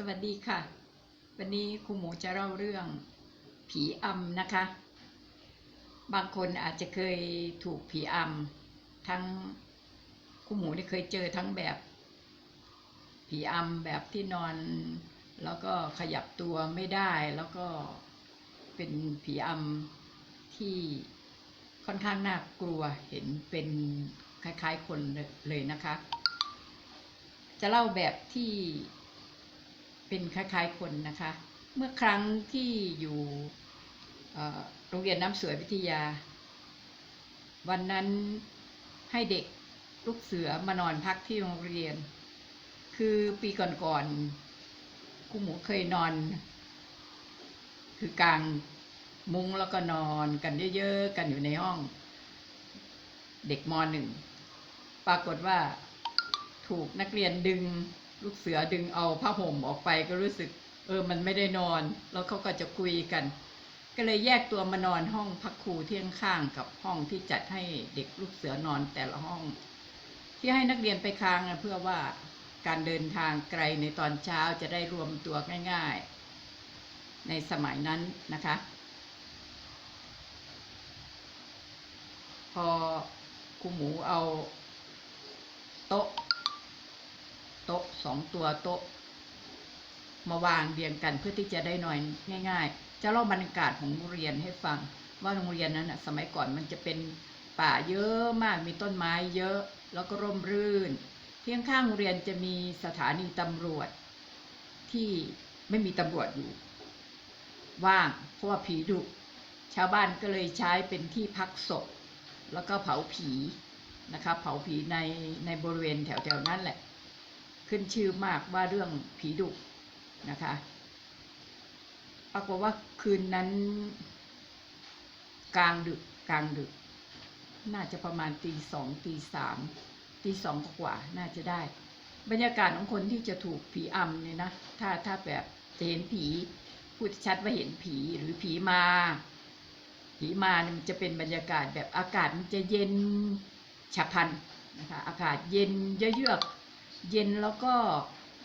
สวัสดีค่ะ วันนี้ครูหมูจะเล่าเรื่องผีอำนะคะ บางคนอาจจะเคยถูกผีอำทั้งครูหมูนี่เคยเจอทั้งแบบ ผีอำแบบที่นอน แล้วก็ขยับตัวไม่ได้แล้วก็เป็นผีอำที่ค่อนข้างน่ากลัวเห็นเป็นคล้ายๆคนเลยนะคะ จะเล่าแบบที่ เป็นคล้ายๆคนนะคะ เมื่อครั้งที่อยู่โรงเรียนน้ำสวยวิทยา วันนั้นให้เด็กลูกเสือมานอนพักที่โรงเรียน คือปีก่อนๆครูหมูเคยนอน คือกลางมุ้งแล้วก็นอนกันเยอะๆ กันอยู่ในห้อง เด็กมหนึ่ง ปรากฏว่าถูกนักเรียนดึง ลูกเสือดึงเอาผ้าห่มออกไปก็รู้สึก เออมันไม่ได้นอน แล้วเขาก็จะคุยกัน ก็เลยแยกตัวมานอนห้องพักครูเที่ยงข้างกับห้องที่จัดให้เด็กลูกเสือนอนแต่ละห้อง ที่ให้นักเรียนไปค้างนะเพื่อว่าการเดินทางไกลในตอนเช้าจะได้รวมตัวง่าย ๆ ในสมัยนั้นนะคะ พอครูหมูเอาโต๊ะ โต๊ะสองตัวโต๊ะ มาวางเรียงกันเพื่อที่จะได้นอนง่าย ๆ จะเล่าบรรยากาศของโรงเรียนให้ฟัง ว่าโรงเรียนนั้นนะสมัยก่อนมันจะเป็นป่าเยอะมากมีต้นไม้เยอะแล้วก็ร่มรื่นเที่ยงข้างโรงเรียนจะมีสถานีตำรวจ ที่ไม่มีตำรวจอยู่ว่างเพราะว่าผีดุชาวบ้านก็เลยใช้เป็นที่พักศพ แล้วก็เผาผีนะคะเผาผีในในบริเวณแถวๆนั้นแหละ ขึ้นชื่อมากว่าเรื่องผีดุนะคะปรากฏว่าคืนนั้น กลางดึกกลางดึก น่าจะประมาณตีสองตีสามตีสองกว่าน่าจะได้ บรรยากาศของคนที่จะถูกผีอำเนี่ยนะถ้าถ้าแบบจะเห็นผีพูดชัดว่าเห็นผีหรือผีมา ผีมาเนี่ยมันจะเป็นบรรยากาศแบบอากาศมันจะเย็นฉับพลันนะคะอากาศเย็นเยือก เย็นแล้วก็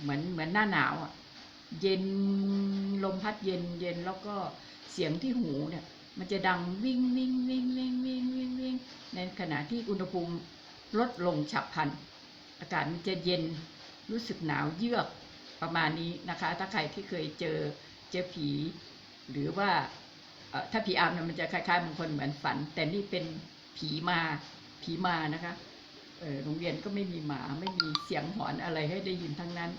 เหมือนเหมือนหน้าหนาวอะ เย็นลมพัดเย็นเย็นแล้วก็เสียงที่หูเนี่ย มันจะดังวิ่งวิ่งวิ่งวิ่งวิ่งวิ่งวิ่งในขณะที่อุณหภูมิลดลงฉับพลัน อากาศมันจะเย็นรู้สึกหนาวเยือกประมาณนี้นะคะ ถ้าใครที่เคยเจอเจอผี หรือว่าถ้าผีอำเนี่ยมันจะคล้ายๆบางคนเหมือนฝัน แต่นี่เป็นผีมาผีมานะคะ โรงเรียนก็ไม่มีหมาไม่มีเสียงหอนอะไรให้ได้ยินทั้งนั้น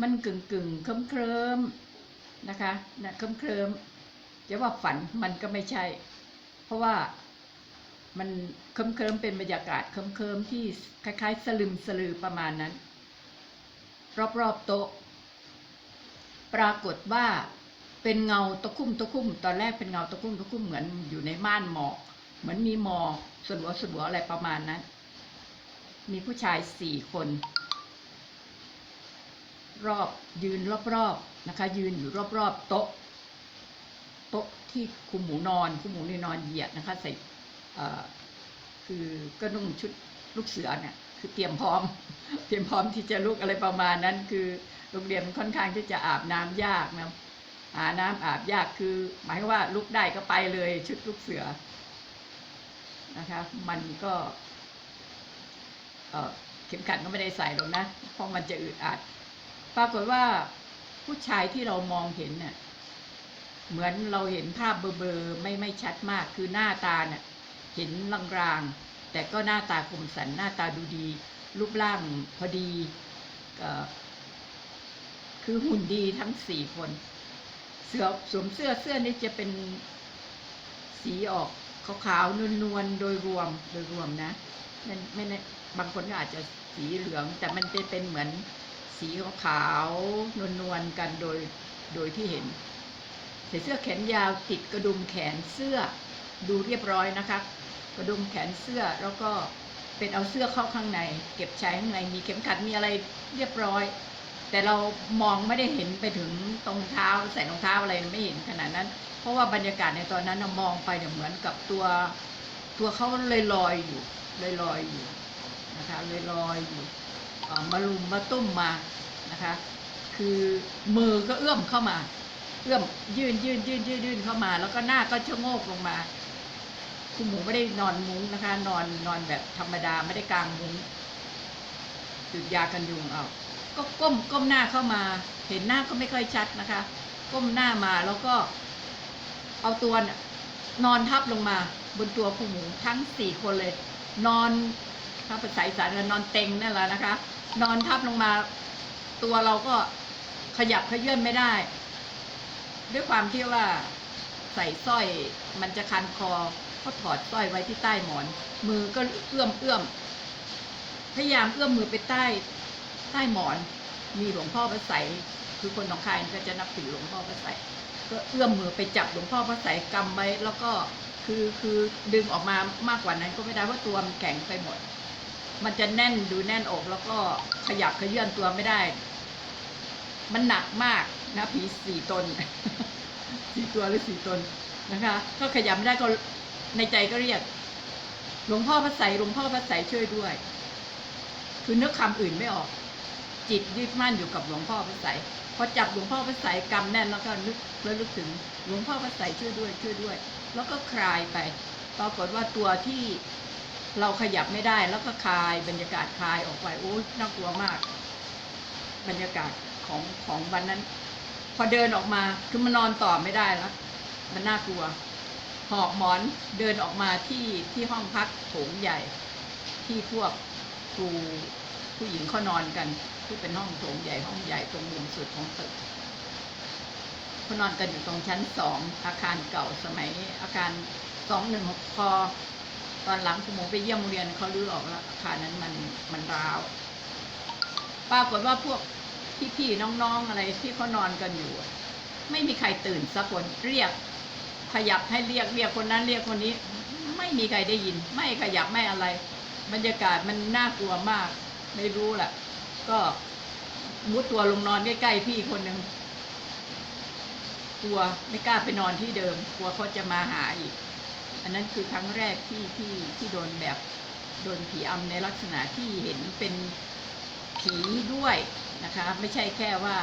มันกึ่งกึ่งๆเคลิ้มเคลิมๆนะคะนะเคลิ้มเคลิมๆจะว่าฝันมันก็ไม่ใช่ เพราะว่ามันเคลิ้มเคลิมๆเป็นบรรยากาศเคลิ้มเคลิมๆที่คล้ายๆ สลึมสลือประมาณนั้น รอบๆโต๊ะ ปรากฏว่าเป็นเงาตะคุ่มตะคุ่มตอนแรกเป็นเงาตะคุ่มตะคุ่มเหมือนอยู่ในม่านหมอกเหมือนมีหมอกสลัวสลัวอะไรประมาณนั้น มีผู้ชายสี่คน รอบยืนรอบๆนะคะ ยืนอยู่รอบๆโต๊ะ โต๊ะที่คุมหมูนอนคุมหมูนี่นอนเหยียดนะคะใส่คือก็นุ่งชุดลูกเสือเนี่ยคือเตรียมพร้อม เตรียมพร้อมที่จะลุกอะไรประมาณนั้น คือโรงเรียนค่อนข้างที่จะอาบน้ำยากนะหาน้ำอาบยากคือ หมายว่าลุกได้ก็ไปเลยชุดลูกเสือนะคะ มันก็ เข็มขัดก็ไม่ได้ใส่หรอกนะ เพราะมันจะอึดอัด ปรากฏว่าผู้ชายที่เรามองเห็นเนี่ยเหมือนเราเห็นภาพเบลอๆไม่ไม่ชัดมาก คือหน้าตาเนี่ยเห็นลางๆ แต่ก็หน้าตาคมสันหน้าตาดูดี รูปร่างพอดีอคือหุ่นดีทั้งสี่คน เสื้อสวมเสื้อเสื้อนี่จะเป็นสีออก ขาวๆนวลๆโดยรวมโดยรวมนะไม่ไม่แน่บางคนก็อาจจะสีเหลือง แต่มันเป็นเป็นเหมือนสีขาวๆนวลๆกันโดยโดยที่เห็นใส่เสื้อแขนยาวติดกระดุมแขนเสื้อดูเรียบร้อยนะคะ กระดุมแขนเสื้อแล้วก็เป็นเอาเสื้อเข้าข้างใน เก็บใช้ข้างในมีเข็มขัดมีอะไรเรียบร้อย แต่เรามองไม่ได้เห็นไปถึงตรงเท้าใส่รองเท้าอะไรไม่เห็นขนาดนั้น เพราะว่าบรรยากาศในตอนนั้นมองไปเนี่ยเหมือนกับตัว ตัวเขาเลยลอยอยู่เลยลอยอยู่นะคะเลยลอยอยู่มาลุมมาตุ้มมานะคะคคือมือก็เอื้อมเข้ามา เอื้อมยื่นยื่นยื่นยื่นยื่นเข้ามา แล้วก็หน้าก็ชะโงกลงมาคุณหมูไม่ได้นอนมุ้งนะคะ นอนนอนแบบธรรมดาไม่ได้กางมุ้งจุดยากันยุงเอา ก็ก้มก้มหน้าเข้ามา เห็นหน้าก็ไม่ค่อยชัดนะคะ ก้มหน้ามาแล้วก็เอาตัวนอนทับลงมาบนตัวคุณหมูทั้งสี่คนเลย นอนถ้าภาษาอีสานนอนเต็งนั่นแหละนะคะ นอนทับลงมา ตัวเราก็ขยับขยื่นไม่ได้ ด้วยความที่ว่าใส่สร้อยมันจะคันคอก็ถอดสร้อยไว้ที่ใต้หมอน มือก็เอื้อมเอื้อมพยายามเอื้อมมือไปใต้ ใต้หมอนมีหลวงพ่อพระใสยคือคนหนองคายก็จะนับถือหลวงพ่อพระใสยก็เอื้อมมือไปจับหลวงพ่อพระใสยกำไว้แล้วก็คือคือดึงออกมามากกว่านั้นก็ไม่ได้เพราะตัวมันแข็งไปหมด มันจะแน่นดูแน่นอกแล้วก็ขยับขยื่นตัวไม่ได้ มันหนักมากนะผีสี่ตนสี่ตัวหรือสี่ตนนะคะ ก็ขยับไม่ได้ก็ในใจก็เรียก หลวงพ่อพระใสยหลวงพ่อพระใสยช่วยด้วย คือนึกคำอื่นไม่ออก จิตยึดมั่นอยู่กับหลวงพ่อพระใสยพอจับหลวงพ่อพระใสยกำแน่นแล้วก็นึกแล้วลึกถึงหลวงพ่อพระใสยช่วยด้วยช่วยด้วย แล้วก็คลายไปปรากฏว่าตัวที่เราขยับไม่ได้แล้วก็คลายบรรยากาศคลายออกไปโอ้ยน่ากลัวมาก บรรยากาศของของวันนั้น พอเดินออกมาคือมันนอนต่อไม่ได้แล้วมันน่ากลัวหอบหมอนเดินออกมาที่ที่ห้องพักโถงใหญ่ ที่พวกครูผู้หญิงเขานอนกัน ที่เป็นห้องโถงใหญ่ห้องใหญ่ตรงมุมสุดของตึกเขานอนกันอยู่ตรงชั้นสองอาคารเก่าสมัย อาคารสองหนึ่งหกพอตอนหลังคุณหมูไปเยี่ยมโรงเรียนเขาลื้อออกแล้วอาคารนั้นมันมันร้าวปรากฏว่าพวกพี่ๆน้องๆอะไรที่เขานอนกันอยู่ ไม่มีใครตื่นสักคนเรียก ขยับให้เรียกเรียกคนนั้นเรียกคนนี้ ไม่มีใครได้ยิน ไม่ขยับไม่อะไร บรรยากาศมันน่ากลัวมาก ไม่รู้แหละ ก็มุดตัวลงนอนใกล้ๆพี่คนหนึ่งกลัวไม่กล้าไปนอนที่เดิมกลัวเขาจะมาหาอีก อันนั้นคือครั้งแรกที่ที่ที่โดนแบบโดนผีอำในลักษณะที่เห็นเป็นผีด้วยนะคะ ไม่ใช่แค่ว่า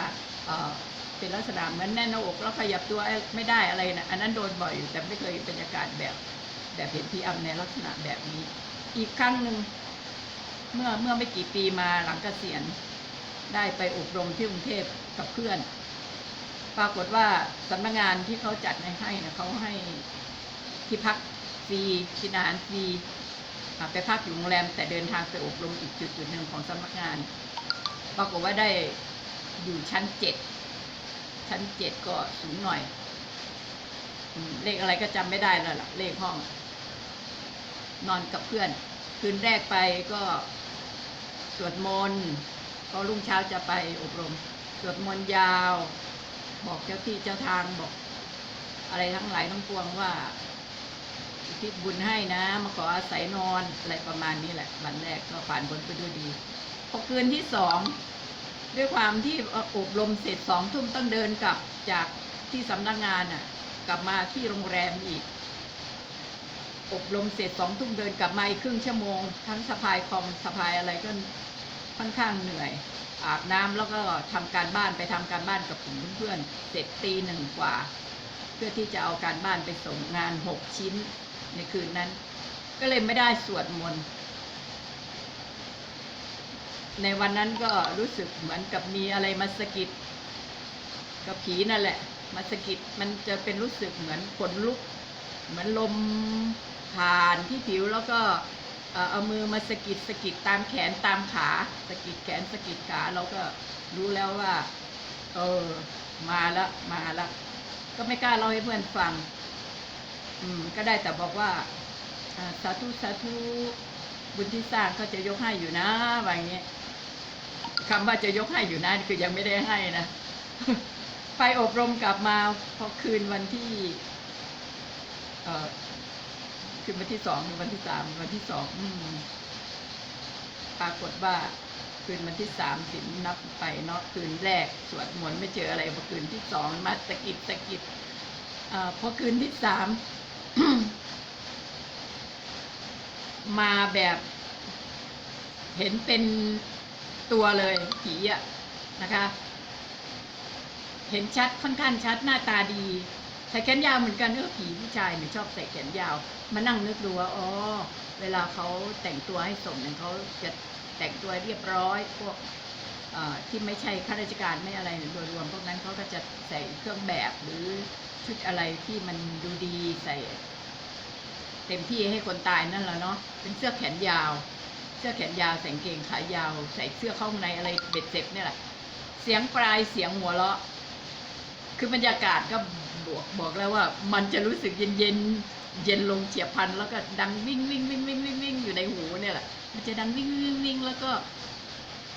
เออเป็นลักษณะเหมือนแน่นหน้าอกแล้วขยับตัวไม่ได้อะไรนะอันนั้นโดนบ่อยอยู่แต่ไม่เคยบรรยากาศแบบ แบบเห็นผีอำในลักษณะแบบนี้ อีกครั้งหนึ่ง เมื่อเมื่อไม่กี่ปีมาหลังเกษียณได้ไปอบรมที่กรุงเทพกับเพื่อน ปรากฏว่าสำนักงานที่เขาจัดให้ให้นะเขาให้ที่พักฟรีกินอาหารฟรีไปพักอยู่โรงแรมแต่เดินทางไปอบรมอีกจุดจุดหนึ่งของสำนักงาน ปรากฏว่าได้อยู่ชั้นเจ็ดชั้นเจ็ดก็สูงหน่อย เลขอะไรก็จำไม่ได้แล้วล่ะ เลขห้อง นอนกับเพื่อน คืนแรกไปก็ สวดมนต์พอรุ่งเช้าจะไปอบรม สวดมนต์ยาว บอกเจ้าที่เจ้าทางบอก อะไรทั้งหลายทั้งปวงว่าทิศบุญให้นะมาขออาศัยนอนอะไรประมาณนี้แหละวันแรกก็ผ่านผลไปด้วยดีพอคืนที่สองด้วยความที่อบรมเสร็จสองทุ่มต้องเดินกลับจากที่สำนักงานอะ กลับมาที่โรงแรมอีก อบรมเสร็จสองทุ่มเดินกลับมาอีกครึ่งชั่วโมง ทั้งสะพายคอมสะพายอะไรก็ค่อนข้างเหนื่อย อาบน้ำแล้วก็ทำการบ้านไปทำการบ้านกับกลุ่มเพื่อนเสร็จตีหนึ่งกว่า เพื่อที่จะเอาการบ้านไปส่งงานหกชิ้นในคืนนั้น ก็เลยไม่ได้สวดมนต์ในวันนั้นก็รู้สึกเหมือนกับมีอะไรมาสะกิดกับผีนั่นแหละ มาสะกิดมันจะเป็นรู้สึกเหมือนขนลุก เหมือนลมผ่านที่ผิวแล้วก็เอามือมาสกิดสกิดตามแขนตามขาสกิดแขนสกิดขาเราก็รู้แล้วว่า เออ มาล้วมาล้วก็ไม่กล้าเล่าให้เพื่อนฟัง อืม ก็ได้แต่บอกว่าสาธุสาธุบุญที่สร้างเขาจะยกให้อยู่นะว่าอย่างเงี้คำว่าจะยกให้อยู่นะคือยังไม่ได้ให้นะ ไปอบรมกลับมาพอคืนวันที่ เออคืนวันที่สองหรือวันที่สามวันที่สองปรากฏว่าคืนวันที่สามสินนับไปเนาะคืนแรกสวดมนต์ไม่เจออะไรพอคืนที่สองมาตะกิดตะกิดอพอคืนที่สามมาแบบ เห็นเป็นตัวเลยผีอะนะคะ เห็นชัดค่อนข้างชัดหน้าตาดี ส่แขนยาวเหมือนกันเออผีผู้ชายเนี่ยชอบใส่แขนยาว มานั่งนึกดูว่าอ๋อเวลาเขาแต่งตัวให้สมเนี่ยเขาจะแต่งตัวเรียบร้อยพวกที่ไม่ใช่ข้าราชการไม่อะไรเนี่ยโดยรวมพวกนั้นเขาก็จะใส่เครื่องแบบหรือชุดอะไรที่มันดูดีใส่ เต็มที่ให้คนตายนั่นแหละเนาะเป็นเสื้อแขนยาว เสื้อแขนยาวใส่งเกงขายาว ใส่เสื้อเข้าข้างในอะไรเบ็ดเสร็จเนี่ยแหละเสียงปลายเสียงหัวเราะ คือบรรยากาศก็ บอกบอกแล้วว่ามันจะรู้สึกเย็นเย็นเย็นลงเฉียบพันแล้วก็ดังวิ่งวิ่งวิ่งวิ่งวิ่งวิ่งอยู่ในหูเนี่ยแหละมันจะดังวิ่งวิ่งวิ่งแล้วก็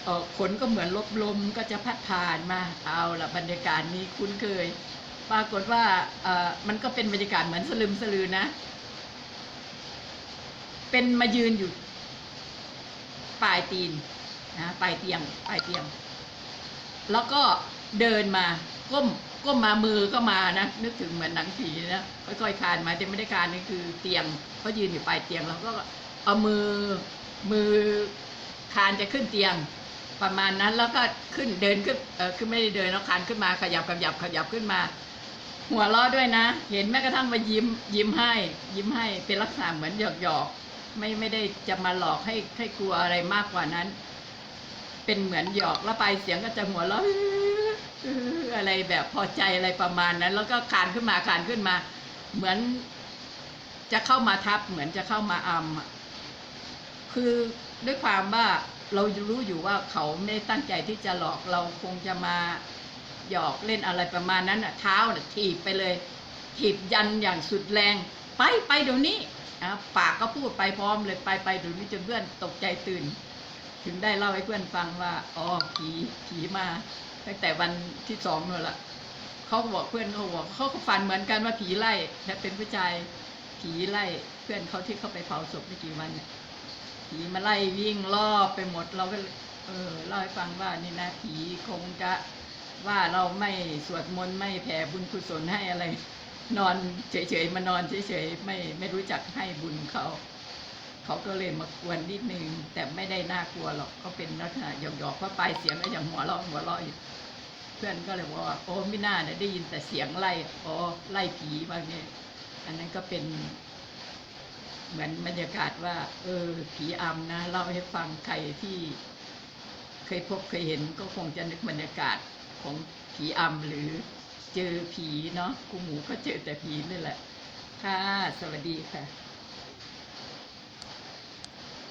เออขนก็เหมือนลบลมก็จะพัดผ่านมาเอาละบรรยากาศนี้คุ้นเคย ปรากฏว่าเออมันก็เป็นบรรยากาศเหมือนสลึมสลือนะ เป็นมายืนอยู่ปลายตีนนะปลายเตียงปลายเตียง แล้วก็เดินมาก้ม ก้มมามือก็มานะนึกถึงเหมือนหนังผีนะค่อยๆคานมาแต่ไม่ได้คานนี่คือเตียงเขายืนอยู่ปลายเตียงแล้วก็เอามือมือคานจะขึ้นเตียงประมาณนั้นแล้วก็ขึ้นเดินขึ้นเออขึ้นไม่ได้เดินแล้วคานขึ้นมาขยับขยับขยับขึ้นมา หัวเราะด้วยนะ เห็นแม้กระทั่งมายิ้มยิ้มให้ ยิ้มให้เป็นลักษณะเหมือนหยอกหยอกๆไม่ไม่ได้จะมาหลอกให้ให้กลัวอะไรมากกว่านั้น เป็นเหมือนหยอกแล้วไปลายเสียงก็จะหัวเราะ อะไรแบบพอใจอะไรประมาณนั้น แล้วก็คานขึ้นมาคานขึ้นมา เหมือนจะเข้ามาทับ เหมือนจะเข้ามาอำอะคือด้วยความว่าเรารู้อยู่ว่าเขาไม่ได้ตั้งใจที่จะหลอกเราคงจะมาหยอกเล่นอะไรประมาณนั้นอะเท้าน่ะถีบไปเลยถีบยันอย่างสุดแรง ไปไปเดี๋ยวนี้อะปากก็พูดไปพร้อมเลยไปไปเดี๋ยวนี้จนเพื่อนตกใจตื่น ถึงได้เล่าให้เพื่อนฟังว่าอ๋อผีผีมา ตั้งแต่วันที่สองนู่นละเขาก็บอกเพื่อนเขาบอกเขาก็ฝันเหมือนกันว่าผีไล่และเป็นผู้ชายผีไล่เพื่อนเขาที่เขาไปเผาศพไม่กี่วันเนี่ยผีมาไล่วิ่งรอบไปหมดเราก็เออเล่าให้ฟังว่านี่นะผีคงจะว่าเราไม่สวดมนต์ไม่แผ่บุญกุศลให้อะไร นอนเฉยๆมานอนเฉยๆไม่ไม่รู้จักให้บุญเขาเขาก็เลยมากวนนิดนึง แต่ไม่ได้น่ากลัวหรอกก็เป็นลักษณะหยอกๆเพราะปลายเสียงก็อย่างหัวเราะหัวเราะอยู่ เพื่อนก็เลยบอกว่า โอ้ไม่น่าเนี่ยได้ยินแต่เสียงไล่อ๋อไล่ผีบางเนี่ยอันนั้นก็เป็น เหมือนบรรยากาศว่า เออ ผีอำนะเล่าให้ฟังใครที่ เคยพบเคยเห็นก็คงจะนึกบรรยากาศของผีอำหรือเจอผีเนาะกูหมูก็เจอแต่ผีนี่แหละ ค่ะ สวัสดีค่ะ